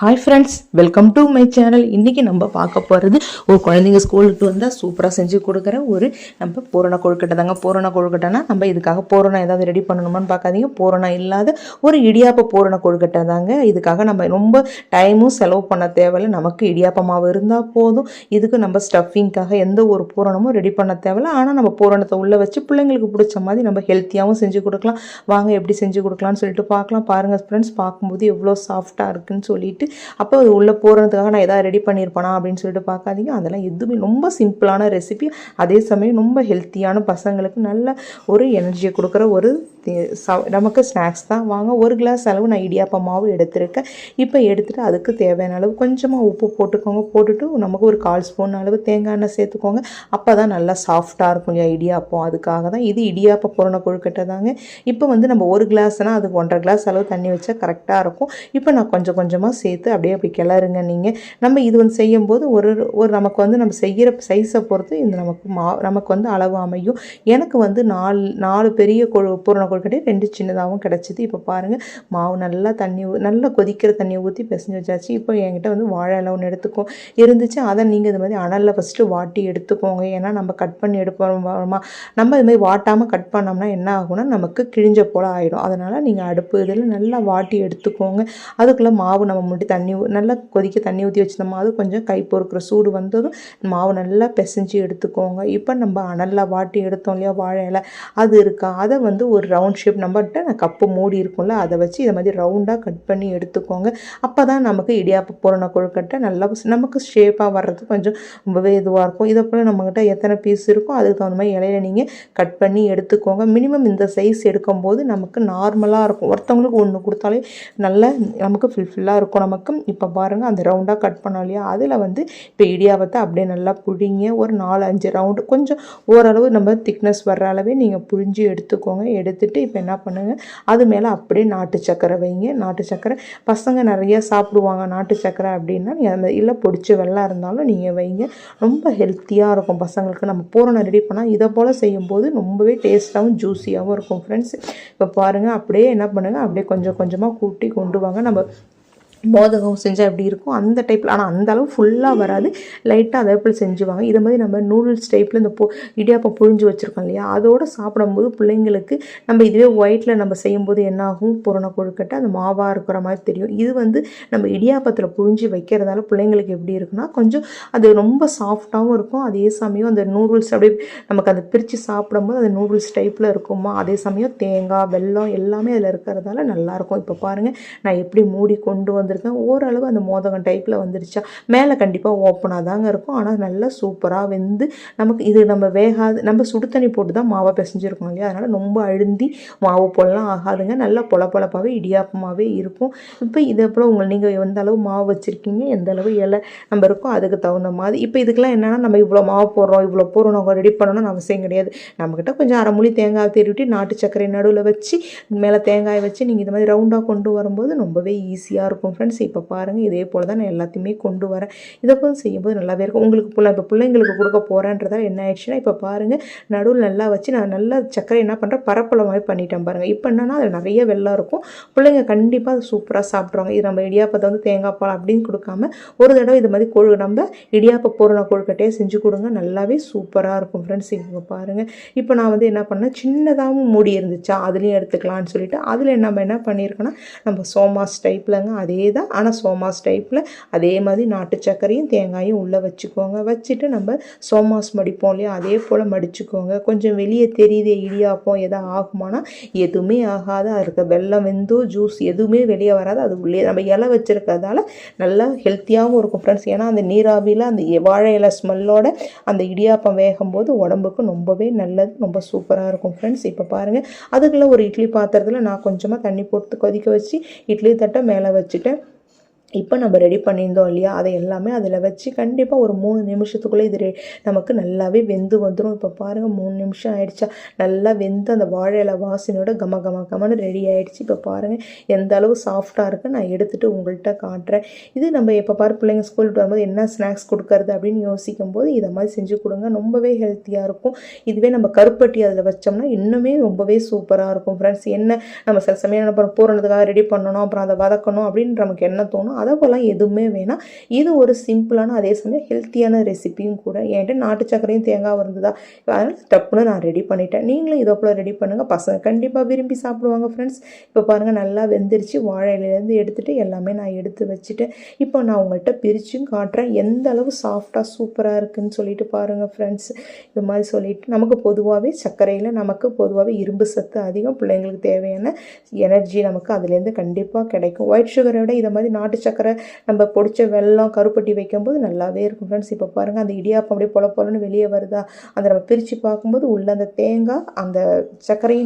Hi friends welcome to my channel இன்றைக்கி நம்ம பார்க்க போகிறது ஒரு குழந்தைங்க ஸ்கூலுக்கு வந்தால் சூப்பராக செஞ்சு கொடுக்குற ஒரு நம்ம பூரண கொழுக்கட்டை தாங்க. பூரண கொழுக்கட்டைனா நம்ம இதுக்காக பூரணம் ஏதாவது ரெடி பண்ணணுமான்னு பார்க்காதீங்க. பூரணம் இல்லாத ஒரு இடியாப்ப பூரண கொழுக்கட்டை தாங்க. இதுக்காக நம்ம ரொம்ப டைமும் செலவு பண்ண தேவையில்லை. நமக்கு இடியாப்ப மாவு இருந்தால் போதும். இதுக்கு நம்ம ஸ்டஃபிங்க்காக எந்த ஒரு பூரணமும் ரெடி பண்ண தேவையில்லை. ஆனால் நம்ம பூரணத்தை உள்ளே வச்சு பிள்ளைங்களுக்கு பிடிச்ச மாதிரி நம்ம ஹெல்த்தியாகவும் செஞ்சு கொடுக்கலாம். வாங்க எப்படி செஞ்சு கொடுக்கலாம்னு சொல்லிட்டு பார்க்கலாம். பாருங்கள் ஃப்ரெண்ட்ஸ் பார்க்கும்போது எவ்வளோ சாஃப்டாக இருக்குன்னு சொல்லிட்டு அப்போ அது உள்ளே போகிறதுக்காக நான் எதாவது ரெடி பண்ணியிருப்பேனா அப்படின்னு சொல்லிட்டு பார்க்காதீங்க. அதெல்லாம் எதுவுமே ரொம்ப சிம்பிளான ரெசிபி அதே சமயம் ரொம்ப ஹெல்த்தியான பசங்களுக்கு நல்ல ஒரு எனர்ஜியை கொடுக்குற ஒரு நமக்கு ஸ்நாக்ஸ் தான் வாங்க. ஒரு கிளாஸ் அளவு நான் இடியாப்ப மாவு எடுத்திருக்கேன். இப்போ எடுத்துகிட்டு அதுக்கு தேவையான அளவு கொஞ்சமாக உப்பு போட்டுக்கோங்க. போட்டுட்டு நமக்கு ஒரு கால் ஸ்பூன் அளவு தேங்காய் எண்ணெய் சேர்த்துக்கோங்க. அப்போ தான் நல்லா சாஃப்டாக இருக்கும். இல்லையா இடியாப்பம். அதுக்காக தான் இது இடியாப்ப பூரண கொழுக்கட்டை தாங்க. இப்போ வந்து நம்ம ஒரு கிளாஸ்னால் அதுக்கு ஒன்றரை கிளாஸ் அளவு தண்ணி வச்சா கரெக்டாக இருக்கும். இப்போ நான் கொஞ்சம் கொஞ்சமாக சேர்த்து அப்படியே அப்படி கிளறுங்க நீங்கள் நம்ம இது வந்து செய்யும்போது ஒரு ஒரு நமக்கு வந்து நம்ம செய்கிற சைஸை பொறுத்து இந்த நமக்கு மா நமக்கு வந்து அளவு அமையும். எனக்கு வந்து நாலு நாலு பெரிய கொழு பூரண கொழுக்கட்டை ரெண்டு சின்னதாகவும் கிடச்சிது. இப்போ பாருங்கள் மாவு நல்லா தண்ணி ஊ- நல்லா கொதிக்கிற தண்ணியை ஊற்றி பிசைஞ்சு வச்சாச்சு. இப்போ என்கிட்ட வந்து வாழை இலை ஒன்று எடுத்துக்கோ. இருந்துச்சு அதை நீங்கள் இது மாதிரி அனலில் ஃபஸ்ட்டு வாட்டி எடுத்துக்கோங்க. ஏன்னா நம்ம கட் பண்ணி எடுப்போமா நம்ம இது மாதிரி வாட்டாமல் கட் பண்ணோம்னா என்ன ஆகும்னா நமக்கு கிழிஞ்ச போல் ஆகிடும் அதனால் நீங்கள் அடுப்பு இதில் நல்லா வாட்டி எடுத்துக்கோங்க. அதுக்குள்ளே மாவு நம்ம முன்னாடி தண்ணி ஊ- நல்லா கொதிக்க தண்ணி ஊற்றி வச்சிருந்தோமா அது கொஞ்சம் கை பொறுக்கிற சூடு வந்ததும் மாவு நல்லா பிசைஞ்சு எடுத்துக்கோங்க. இப்போ நம்ம அனலில் வாட்டி எடுத்தோம் இல்லையா வாழை இலை அது இருக்கா? அதை வந்து ஒரு ரவுண்ட் ஷேப் நம்மகிட்ட நான் கப்பு மூடி இருக்கும்ல அதை வச்சு இதை மாதிரி ரவுண்டாக கட் பண்ணி எடுத்துக்கோங்க. அப்போ தான் நமக்கு இடியாப்ப பூரண கொழுக்கட்டை நல்லா நமக்கு ஷேப்பாக வர்றது கொஞ்சம் ரொம்பவே இதுவாக இருக்கும். இதை போல் நம்மக்கிட்ட எத்தனை பீஸ் இருக்கோ அதுக்கு தகுந்த மாதிரி இலையில நீங்கள் கட் பண்ணி எடுத்துக்கோங்க. மினிமம் இந்த சைஸ் எடுக்கும்போது நமக்கு நார்மலாக இருக்கும். ஒருத்தவங்களுக்கு ஒன்று கொடுத்தாலே நல்லா நமக்கு ஃபுல்ஃபில்லாக இருக்கும் நமக்கு. இப்போ பாருங்கள் அந்த ரவுண்டாக கட் பண்ணோம் இல்லையா அதில் வந்து இப்போ இடியாப்பத்தை அப்படியே நல்லா புழிங்க. ஒரு நாலு அஞ்சு ரவுண்டு கொஞ்சம் ஓரளவு நம்ம திக்னஸ் வர்ற அளவே நீங்கள் புழிஞ்சு எடுத்துக்கோங்க. எடுத்துட்டு இப்போ என்ன பண்ணுங்கள் அது மேலே அப்படியே நாட்டு சக்கரை வைங்க. நாட்டு சக்கரை பசங்க நிறைய சாப்பிடுவாங்க நாட்டு சக்கரை அப்படின்னா நீங்கள் அந்த இல்லை பொடிச்சு வெள்ளம் இருந்தாலும் நீங்கள் வைங்க. ரொம்ப ஹெல்த்தியாக இருக்கும் பசங்களுக்கு. நம்ம பூரணம் ரெடி பண்ணால் இதை போல் செய்யும்போது ரொம்பவே டேஸ்ட்டாகவும் ஜூஸியாகவும் இருக்கும் ஃப்ரெண்ட்ஸ் இப்போ பாருங்கள் அப்படியே என்ன பண்ணுங்கள் அப்படியே கொஞ்சம் கொஞ்சமாக கூட்டி கொண்டு வாங்க. நம்ம மோதகம் செஞ்சால் எப்படி இருக்கும்? அந்த டைப்பில் ஆனால் அந்த அளவு ஃபுல்லாக வராது. லைட்டாக அதே போல் செஞ்சுவாங்க. இதை மாதிரி நம்ம நூடுல்ஸ் டைப்பில் இந்த பொ இடியாப்பம் புழிஞ்சு வச்சுருக்கோம் இல்லையா? அதோடு சாப்பிடும்போது பிள்ளைங்களுக்கு நம்ம இதுவே ஒயிட்டில் நம்ம செய்யும்போது என்னாகும் ஆகும்? பூரண கொழுக்கட்டை அந்த மாவாக இருக்கிற மாதிரி தெரியும். இது வந்து நம்ம இடியாப்பத்தில் புழிஞ்சு வைக்கிறதால பிள்ளைங்களுக்கு எப்படி இருக்குன்னா கொஞ்சம் அது ரொம்ப சாஃப்டாகவும் இருக்கும். அதே சமயம் அந்த நூடுல்ஸ் அப்படியே நமக்கு அதை பிரித்து சாப்பிடும்போது அது நூடுல்ஸ் டைப்பில் இருக்குமா? அதே சமயம் தேங்காய் வெல்லம் எல்லாமே அதில் இருக்கிறதால நல்லாயிருக்கும் இப்போ பாருங்கள் நான் எப்படி மூடி கொண்டு வந்து வந்திருக்கேன் ஓரளவு அந்த மோதகம் டைப்பில் வந்துருச்சா? மேலே கண்டிப்பாக ஓப்பனாக தாங்க இருக்கும். ஆனால் நல்லா சூப்பராக வெந்து நமக்கு இது நம்ம வேகாது நம்ம சுடு தண்ணி போட்டு தான் மாவை பிசைஞ்சிருக்கோம் இல்லையா? அதனால் ரொம்ப அழுந்தி மாவு போடலாம் ஆகாதுங்க. நல்லா பொல பொலப்பாகவே இடியாப்பமாகவே இருக்கும். இப்போ இதே போல் உங்கள் நீங்கள் எந்த அளவு மாவு வச்சுருக்கீங்க எந்த அளவு இலை நம்ம இருக்கோ அதுக்கு தகுந்த மாதிரி. இப்போ இதுக்கெல்லாம் என்னென்னா நம்ம இவ்வளோ மாவு போடுறோம் இவ்வளோ போடுறோம் ரெடி பண்ணணும்னு அவசியம் கிடையாது. நம்மக்கிட்ட கொஞ்சம் அரை முழி தேங்காய் திருவிட்டு நாட்டு சர்க்கரை நடுவில் வச்சு மேலே தேங்காய் வச்சு நீங்கள் இது மாதிரி ரவுண்டாக கொண்டு வரும்போது ரொம்பவே ஈஸியாக இருக்கும் ஃப்ரெண்ட்ஸ் இப்போ பாருங்கள் இதே போல் தான் நான் எல்லாத்தையுமே கொண்டு வரேன். இதை போல் செய்யும்போது நல்லாவே இருக்கும். உங்களுக்கு பிள்ளை இப்போ பிள்ளைங்களுக்கு கொடுக்க போகிறேன்றதால் என்ன ஆயிடுச்சுன்னா இப்போ பாருங்கள் நடுவில் நல்லா வச்சு நான் நல்லா சர்க்கரை என்ன பண்ணுறேன் பரப்பளமாகவே பண்ணிட்டேன் பாருங்கள் இப்போ என்னன்னா அதில் நிறைய வெள்ளம் இருக்கும். பிள்ளைங்க கண்டிப்பாக அது சூப்பராக சாப்பிட்ருவாங்க இது நம்ம இடியாப்பத்தை வந்து தேங்காய் பால் அப்படின்னு கொடுக்காம ஒரு தடவை இது மாதிரி கொழு நம்ம இடியாப்ப பூரண கொழுக்கட்டையாக செஞ்சு கொடுங்க. நல்லாவே சூப்பராக இருக்கும் ஃப்ரெண்ட்ஸ் இங்கே பாருங்கள் இப்போ நான் வந்து என்ன பண்ணேன் சின்னதாகவும் மூடி இருந்துச்சா அதுலேயும் எடுத்துக்கலாம்னு சொல்லிட்டு அதில் நம்ம என்ன பண்ணியிருக்கோன்னா நம்ம சோமாஸ் டைப்லங்க அதே தான் ஆனால் சோமாஸ் டைப்பில் அதே மாதிரி நாட்டு சர்க்கரையும் தேங்காயும் உள்ளே வச்சுக்கோங்க. வச்சுட்டு நம்ம சோமாஸ் மடிப்போம் இல்லையா? அதே போல் மடிச்சுக்கோங்க. கொஞ்சம் வெளியே தெரியுதே இடியாப்பம் எதா ஆகுமானா எதுவுமே ஆகாது? இருக்க வெள்ளம் வெந்தோ ஜூஸ் எதுவுமே வெளியே வராது. அது உள்ளே நம்ம இலை வச்சுருக்கிறதால நல்லா ஹெல்த்தியாகவும் இருக்கும் ஃப்ரெண்ட்ஸ் ஏன்னா அந்த நீராவியில் அந்த வாழை இலை ஸ்மெல்லோட அந்த இடியாப்பம் வேகும்போது உடம்புக்கு ரொம்பவே நல்லது. ரொம்ப சூப்பராக இருக்கும் ஃப்ரெண்ட்ஸ் இப்போ பாருங்கள் அதுக்குள்ளே ஒரு இட்லி பாத்திரத்தில் நான் கொஞ்சமாக தண்ணி போட்டு கொதிக்க வச்சு இட்லி தட்டை மேலே வச்சுட்டேன். இப்போ நம்ம ரெடி பண்ணியிருந்தோம் இல்லையா? அதை எல்லாமே அதில் வச்சு கண்டிப்பாக ஒரு மூணு நிமிஷத்துக்குள்ளே இது நமக்கு நல்லாவே வெந்து வந்துடும் இப்போ பாருங்கள் மூணு நிமிஷம் ஆயிடுச்சா? நல்லா வெந்து அந்த வாழை இலை வாசனையோட கம கம கமன்னு ரெடி ஆகிடுச்சு இப்போ பாருங்கள் எந்த அளவு சாஃப்டாக இருக்குது நான் எடுத்துகிட்டு உங்கள்கிட்ட காட்டுறேன். இது நம்ம எப்போ பாரு பிள்ளைங்க ஸ்கூல் வரும்போது என்ன ஸ்நாக்ஸ் கொடுக்கறது அப்படின்னு யோசிக்கும் போது இதை மாதிரி செஞ்சு கொடுங்க. ரொம்பவே ஹெல்த்தியாக இருக்கும். இதுவே நம்ம கருப்பட்டி அதில் வச்சோம்னா இன்னுமே ரொம்பவே சூப்பராக இருக்கும். ஃப்ரெண்ட்ஸ் என்ன நம்ம சில சமயம் என்ன பண்ணுறோம் பூரணத்துக்காக ரெடி பண்ணணும் அப்புறம் அதை வதக்கணும் அப்படின்னு நமக்கு என்ன தோணும் பதப்பெல்லாம் எதுவுமே வேணாம். இது ஒரு சிம்பிளான அதே சமயம் ஹெல்த்தியான ரெசிபியும் கூட. என்கிட்ட நாட்டு சக்கரையும் தேங்காய் இருந்ததா? அதனால் டப்புன்னு நான் ரெடி பண்ணிட்டேன். நீங்களும் இதை போல் ரெடி பண்ணுங்கள் பசங்க கண்டிப்பாக விரும்பி சாப்பிடுவாங்க ஃப்ரெண்ட்ஸ் இப்போ பாருங்கள் நல்லா வெந்துருச்சு. வாழை இலையிலேருந்து எடுத்துகிட்டு எல்லாமே நான் எடுத்து வச்சுட்டேன். இப்போ நான் உங்கள்கிட்ட பிரிச்சும் காட்டுறேன். எந்த அளவு சாஃப்டாக சூப்பராக இருக்குன்னு சொல்லிட்டு பாருங்கள் ஃப்ரெண்ட்ஸ் இது மாதிரி சொல்லிட்டு நமக்கு பொதுவாகவே சர்க்கரையில் நமக்கு பொதுவாகவே இரும்பு சத்து அதிகம். பிள்ளைங்களுக்கு தேவையான எனர்ஜி நமக்கு அதுலேருந்து கண்டிப்பாக கிடைக்கும். ஒயிட் சுகரை விட இதை மாதிரி நாட்டு சர்க்கரை நம்ம பொடிச்ச வெள்ளம் கருப்பட்டி வைக்கும்போது நல்லாவே இருக்கும் ஃப்ரெண்ட்ஸ் இப்போ பாருங்கள் அந்த இடியாப்பம் அப்படியே பொல பொலன்னு வெளியே வருதா? அதை நம்ம பிரித்து பார்க்கும்போது உள்ள அந்த தேங்காய் அந்த சர்க்கரையும்